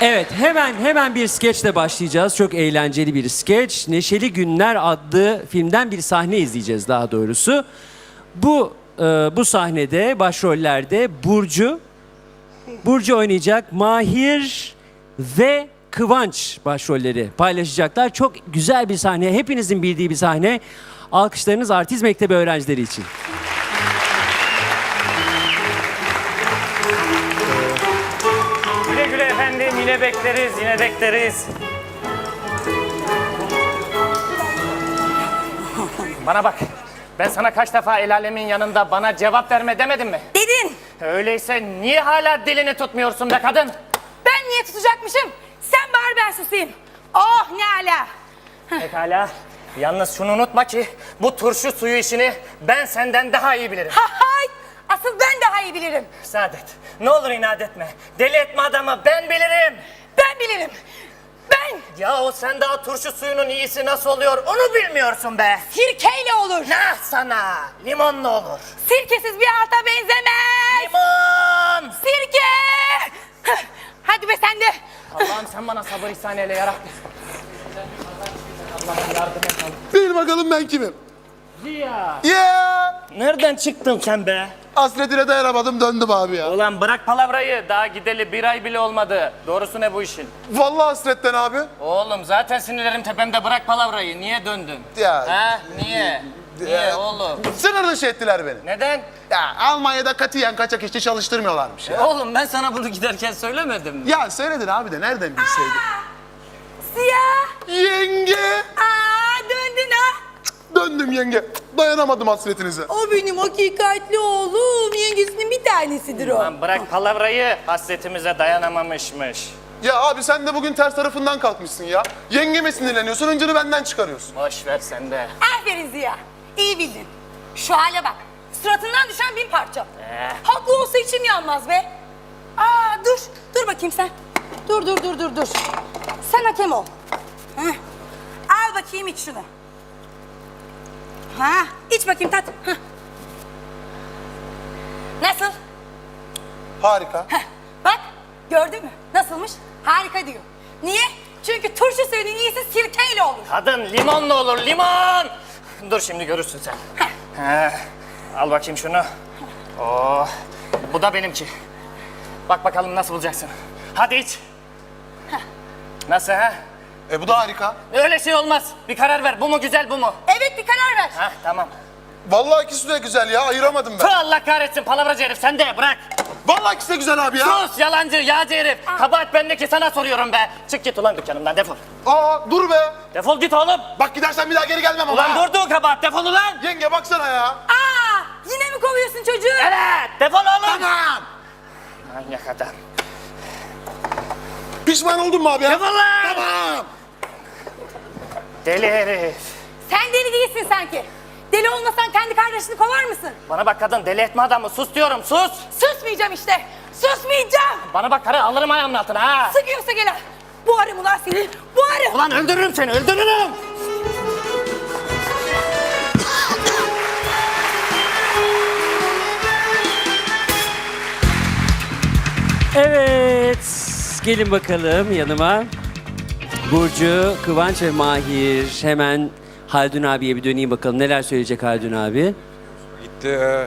Evet hemen hemen bir skeçle başlayacağız. Çok eğlenceli bir skeç. Neşeli Günler adlı filmden bir sahne izleyeceğiz daha doğrusu. Bu e, bu sahnede başrollerde Burcu, Burcu oynayacak, Mahir ve Kıvanç başrolleri paylaşacaklar. Çok güzel bir sahne, hepinizin bildiği bir sahne. Alkışlarınız Artiz Mektebi öğrencileri için. Yine bekleriz yine bekleriz. Bana bak. Ben sana kaç defa el alemin yanında bana cevap verme demedim mi? Dedin. Öyleyse niye hala dilini tutmuyorsun be kadın? Ben niye tutacakmışım? Sen bağır ben susayım. Oh ne ala. Pekala. Yalnız şunu unutma ki bu turşu suyu işini ben senden daha iyi bilirim. Ha hay. Asıl ben daha iyi bilirim. Saadet ne olur inat etme. Deli etme adamı ben bilirim. Ben bilirim. Ben Ya o sen daha turşu suyunun iyisi nasıl oluyor onu bilmiyorsun be. sirkeyle olur. Ne sana? Limonlu olur. Sirkesiz bir alta benzemez. Limon! Sirke. Hadi be sen de. Allah'ım sen bana sabır ihsan eyle yarabbim. Allah'ım yardım et. Bil bakalım ben kimim? Ziya. Yeah! Nereden çıktın sen be? Hasretine dayanamadım döndüm abi ya. Ulan bırak palavrayı. Daha gideli bir ay bile olmadı. Doğrusu ne bu işin? Vallahi hasretten abi. Oğlum zaten sinirlerim tepemde. Bırak palavrayı. Niye döndün? Ya. Ha? Niye? Niye Ya. oğlum? Sınır dışı ettiler beni. Neden? Ya Almanya'da katiyen kaçak işçi çalıştırmıyorlarmış ya. Oğlum ben sana bunu giderken söylemedim mi? Ya söyledin abi de nereden bilseydin? Siyah. Yenge! Aa döndün ha. Döndüm yenge. Dayanamadım hasretinize. O benim hakikatli oğlum. Yengesinin bir tanesidir o. Lan bırak palavrayı. Hasretimize dayanamamışmış. Ya abi sen de bugün ters tarafından kalkmışsın ya. Yengeme sinirleniyorsun, hıncını benden çıkarıyorsun. Boş ver sen de. Aferin Ziya. İyi bildin. Şu hale bak. Suratından düşen bin parça. Eh. Haklı olsa içim yanmaz be. Aa dur. Dur bakayım sen. Dur dur dur dur dur. Sen hakem ol. Heh. Al bakayım iç şunu. Ha, iç bakayım tat. Heh. Nasıl? Harika. Heh. Bak gördün mü? Nasılmış? Harika diyor. Niye? Çünkü turşu suyunun iyisi sirkeyle olur. Kadın limonlu olur limon. Dur şimdi görürsün sen. He, al bakayım şunu. Oh, bu da benimki. Bak bakalım nasıl bulacaksın. Hadi iç. Nasıl ha? E bu da harika. Öyle şey olmaz. Bir karar ver. Bu mu güzel bu mu? Evet bir karar ver. Ha tamam. Vallahi ikisi de güzel ya, ayıramadım ben. Tüh, Allah kahretsin palavracı herif sen de bırak. Vallahi ikisi de güzel abi ya. Sus yalancı yağcı herif. Kabahat bendeki sana soruyorum be. Çık git ulan dükkanımdan defol. Aa dur be. Defol git oğlum. Bak gidersen bir daha geri gelmem ama. Ulan ha. durdu kabahat defol ulan. Yenge baksana ya. Aa, yine mi kovuyorsun çocuğu? Evet defol oğlum. Tamam. Manyak adam. Pişman oldun mu abi ya? Tamam. Deli herif. Sen deli değilsin sanki. Deli olmasan kendi kardeşini kovar mısın? Bana bak kadın deli etme adamı sus diyorum sus. Susmayacağım işte. Susmayacağım. Bana bak karı alırım ayağımın altına ha. Sıkıyorsa gel al. Bu arım ulan seni. Bu arım. Ulan öldürürüm seni öldürürüm. Evet, gelin bakalım yanıma. Burcu, Kıvanç ve Mahir. Hemen Haldun abiye bir döneyim bakalım. Neler söyleyecek Haldun abi? gitti. Ee,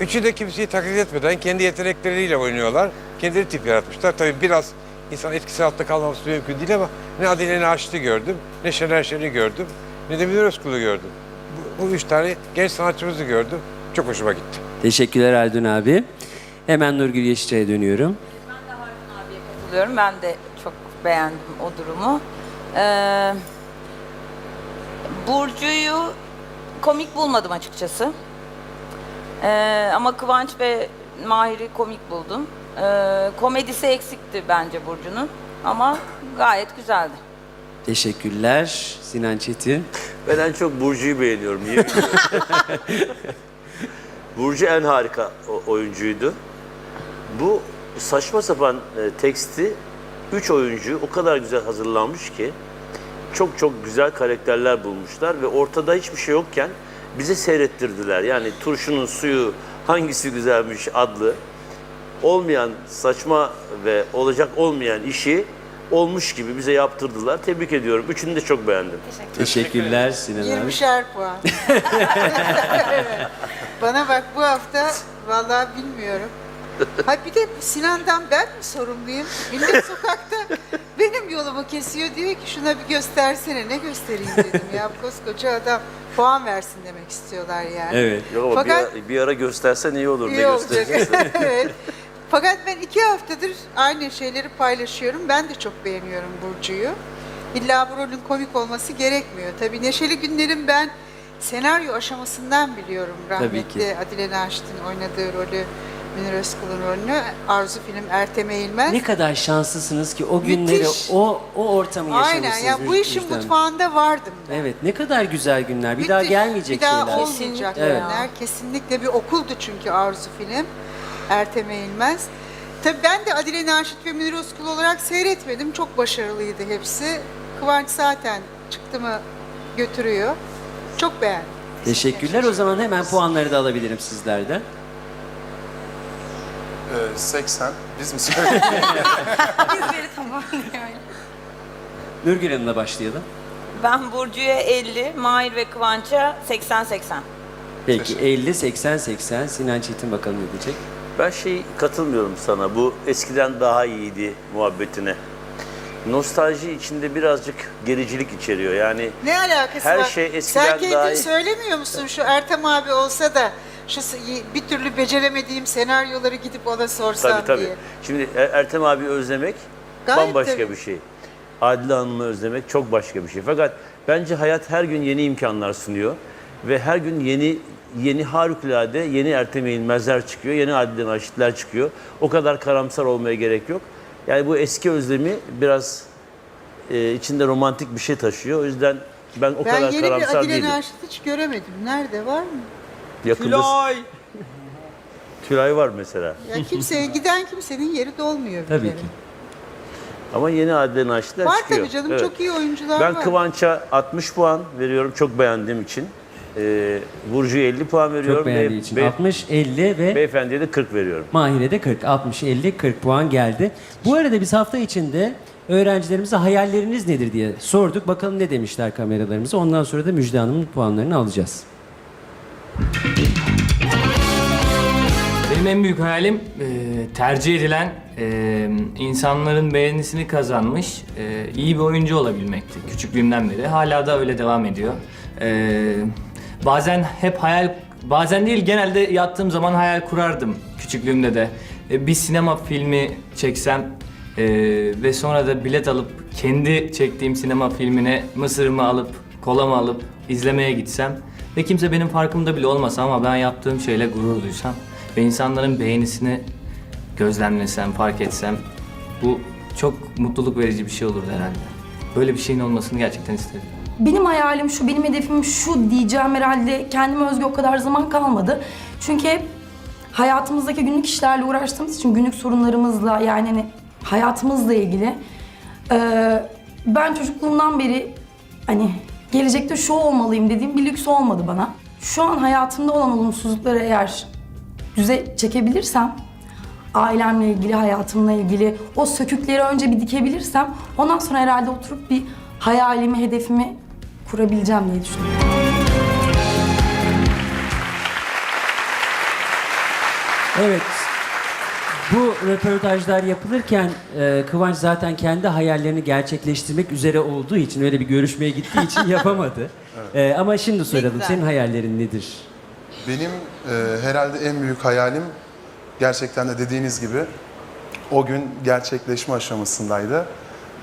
Üçü de kimseyi taklit etmeden kendi yetenekleriyle oynuyorlar. Kendileri tip yaratmışlar. Tabii biraz insan etkisi altında kalmaması mümkün değil ama ne Adile Naşit'i gördüm, ne Şener Şen'i gördüm, ne de Münir Özkul'u gördüm. Bu, bu üç tane genç sanatçımızı gördüm. Çok hoşuma gitti. Teşekkürler Haldun abi. Hemen Nurgül Yeşilçay'a dönüyorum. Katılıyorum. Ben de çok beğendim o durumu. Ee, Burcu'yu komik bulmadım açıkçası. Ee, ama Kıvanç ve Mahir'i komik buldum. Ee, komedisi eksikti bence Burcu'nun ama gayet güzeldi. Teşekkürler Sinan Çetin. Ben en çok Burcu'yu beğeniyorum. Niye? Burcu en harika o- oyuncuydu. Bu saçma sapan e, teksti üç oyuncu o kadar güzel hazırlanmış ki çok çok güzel karakterler bulmuşlar ve ortada hiçbir şey yokken bize seyrettirdiler. Yani turşunun suyu hangisi güzelmiş adlı olmayan saçma ve olacak olmayan işi olmuş gibi bize yaptırdılar. Tebrik ediyorum. Üçünü de çok beğendim. Teşekkürler Sinan abi. 20'şer puan. Evet. Bana bak bu hafta vallahi bilmiyorum. Ha bir de Sinan'dan ben mi sorumluyum? Millet sokakta benim yolumu kesiyor diyor ki şuna bir göstersene. Ne göstereyim dedim ya koskoca adam puan versin demek istiyorlar yani. Evet. Yok Fakat- bir, ara, bir ara göstersen iyi olur. İyi ne olacak. evet. Fakat ben iki haftadır aynı şeyleri paylaşıyorum. Ben de çok beğeniyorum Burcu'yu. İlla bu rolün komik olması gerekmiyor. Tabii Neşeli Günler'in ben senaryo aşamasından biliyorum. Tabii Rahmetli ki. Adile Naşit'in oynadığı rolü, Münir Özkul'un rolünü. Arzu film Ertem Eğilmez. Ne kadar şanslısınız ki o günleri, Müthiş. o o ortamı yaşamışsınız. Aynen ya bu işin Hanım. mutfağında vardım ben. Evet ne kadar güzel günler. Bir Müthiş. daha gelmeyecek bir daha şeyler. olmayacak Evet. günler. Kesinlikle bir okuldu çünkü Arzu film. Ertem Eğilmez. Tabii ben de Adile Naşit ve Münir Özkul olarak seyretmedim. Çok başarılıydı hepsi. Kıvanç zaten çıktı mı götürüyor. Çok beğendim. Teşekkürler. O zaman hemen puanları da alabilirim sizlerden. Ee, 80. Biz mi söyledik? Bizleri tamam yani. Nurgül Hanım'la başlayalım. Ben Burcu'ya 50, Mahir ve Kıvanç'a 80-80. Peki 50, 80, 80. Sinan Çetin bakalım ne diyecek. Ben şey katılmıyorum sana. Bu eskiden daha iyiydi muhabbetine. Nostalji içinde birazcık gericilik içeriyor. Yani Ne alakası Her var? şey eskiden Sen kendin daha iyi. söylemiyor musun şu Ertem abi olsa da şu bir türlü beceremediğim senaryoları gidip ona sorsam tabii tabii. diye. Şimdi Er- Ertem abi özlemek Gayet bambaşka tabii. bir şey. Adile Hanım'ı özlemek çok başka bir şey. Fakat bence hayat her gün yeni imkanlar sunuyor ve her gün yeni yeni harikulade yeni Ertem Eğilmezler çıkıyor, yeni Adile Naşitler çıkıyor. O kadar karamsar olmaya gerek yok. Yani bu eski özlemi biraz e, içinde romantik bir şey taşıyor. O yüzden ben o Ben kadar yeni bir karamsar Adile değilim. Naşit hiç göremedim. Nerede var mı? Yakında Tülay var mesela. Ya kimseye giden kimsenin yeri dolmuyor. bir Tabii kere. ki. Ama yeni Adile Naşitler Var çıkıyor. tabii canım Evet. çok iyi oyuncular Ben var. Kıvanç'a 60 puan veriyorum çok beğendiğim için. Ee, Burcu'ya 50 puan veriyorum. Çok beğendiği için. bey- 60, 50 ve beyefendiye de 40 veriyorum. Mahir'e de 40, 60, 50, 40 puan geldi. Bu arada biz hafta içinde öğrencilerimize hayalleriniz nedir diye sorduk. Bakalım ne demişler kameralarımıza. Ondan sonra da Müjde Hanım'ın puanlarını alacağız. Benim en büyük hayalim e, tercih edilen, e, insanların beğenisini kazanmış e, iyi bir oyuncu olabilmekti küçüklüğümden beri. Hala da öyle devam ediyor. E, bazen hep hayal, bazen değil genelde yattığım zaman hayal kurardım küçüklüğümde de. E, bir sinema filmi çeksem e, ve sonra da bilet alıp kendi çektiğim sinema filmine mısırımı alıp kolamı alıp izlemeye gitsem ve kimse benim farkımda bile olmasa ama ben yaptığım şeyle gurur duysam ve insanların beğenisini gözlemlesem, fark etsem bu çok mutluluk verici bir şey olurdu herhalde. Böyle bir şeyin olmasını gerçekten isterim. Benim hayalim şu, benim hedefim şu diyeceğim herhalde kendime özgü o kadar zaman kalmadı. Çünkü hep hayatımızdaki günlük işlerle uğraştığımız için günlük sorunlarımızla yani hani hayatımızla ilgili eee, ben çocukluğumdan beri hani gelecekte şu olmalıyım dediğim bir lüks olmadı bana. Şu an hayatımda olan olumsuzlukları eğer düze çekebilirsem ailemle ilgili, hayatımla ilgili o sökükleri önce bir dikebilirsem ondan sonra herhalde oturup bir hayalimi, hedefimi kurabileceğim diye düşünüyorum. Evet. Bu röportajlar yapılırken e, Kıvanç zaten kendi hayallerini gerçekleştirmek üzere olduğu için öyle bir görüşmeye gittiği için yapamadı. E, ama şimdi soralım senin hayallerin nedir? Benim e, herhalde en büyük hayalim gerçekten de dediğiniz gibi o gün gerçekleşme aşamasındaydı.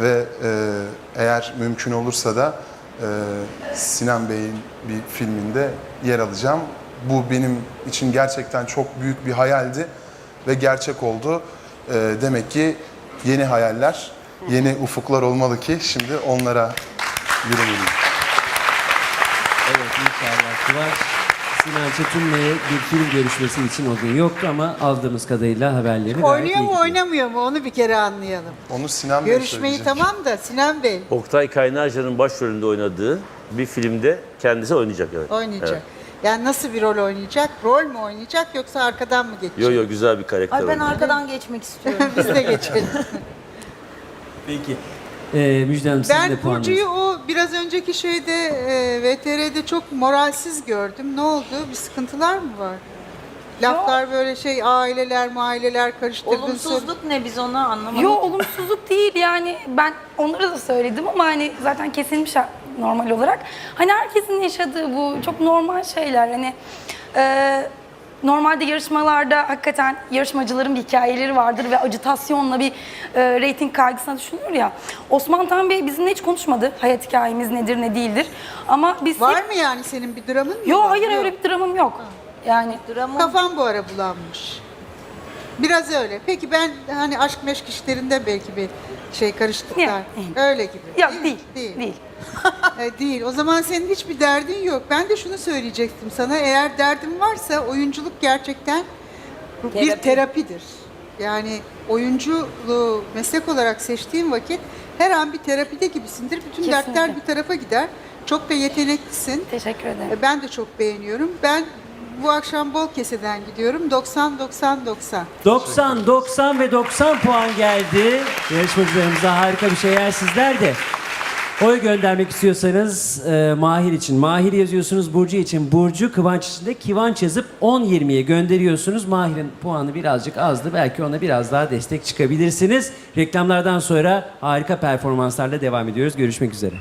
Ve e, eğer mümkün olursa da e, Sinan Bey'in bir filminde yer alacağım. Bu benim için gerçekten çok büyük bir hayaldi ve gerçek oldu. E, demek ki yeni hayaller, yeni ufuklar olmalı ki şimdi onlara yürümeliyim. Evet inşallah Kıvanç Sinan Çetin'le bir film görüşmesi için o gün yoktu ama aldığımız kadarıyla haberleri gayet Oynuyor iyi mu gidiyor. oynamıyor mu onu bir kere anlayalım. Onu Sinan Bey Görüşmeyi söyleyecek. tamam da Sinan Bey Oktay Kaynarca'nın başrolünde oynadığı bir filmde kendisi oynayacak. Evet. oynayacak. Evet. Yani nasıl bir rol oynayacak? Rol mü oynayacak yoksa arkadan mı geçecek? Yo yo güzel bir karakter Ay ben oldu. arkadan geçmek istiyorum. Biz de geçelim. Peki. Ee, Müjde Hanım sizin de ben puanınız. Burcu'yu o biraz önceki şeyde e, VTR'de çok moralsiz gördüm. Ne oldu? Bir sıkıntılar mı var? Laflar böyle şey aileler aileler karıştırdın. Olumsuzluk ne biz onu anlamadık. Yo olumsuzluk değil yani ben onlara da söyledim ama hani zaten kesilmiş ha- normal olarak. Hani herkesin yaşadığı bu çok normal şeyler hani e, normalde yarışmalarda hakikaten yarışmacıların bir hikayeleri vardır ve acıtasyonla bir e, reyting kaygısına düşünülür ya. Osman Tan Bey bizimle hiç konuşmadı hayat hikayemiz nedir ne değildir ama biz Var hep- mı yani senin bir dramın mı? Yo var? hayır Yok. öyle bir dramım yok. Yani Dramın Kafam bu ara bulanmış. Biraz öyle. Peki ben hani aşk meşk işlerinde belki bir şey karıştıklar. Yok. Öyle gibi. yok mi? değil. Değil. Değil. E, değil. O zaman senin hiçbir derdin yok. Ben de şunu söyleyecektim sana. Eğer derdin varsa oyunculuk gerçekten bir Terapi. terapidir. Yani oyunculuğu meslek olarak seçtiğin vakit her an bir terapide gibisindir. Bütün Kesinlikle. dertler bir tarafa gider. Çok da yeteneklisin. Teşekkür ederim. E, Ben de çok beğeniyorum. Ben bu akşam bol keseden gidiyorum. 90 90 90. 90, 90 ve 90 puan geldi. Yarışmacılarımıza harika bir şey eğer sizler de oy göndermek istiyorsanız e, Mahir için Mahir yazıyorsunuz, Burcu için Burcu, Kıvanç için de Kıvanç yazıp 10-20'ye gönderiyorsunuz. Mahir'in puanı birazcık azdı. Belki ona biraz daha destek çıkabilirsiniz. Reklamlardan sonra harika performanslarla devam ediyoruz. Görüşmek üzere.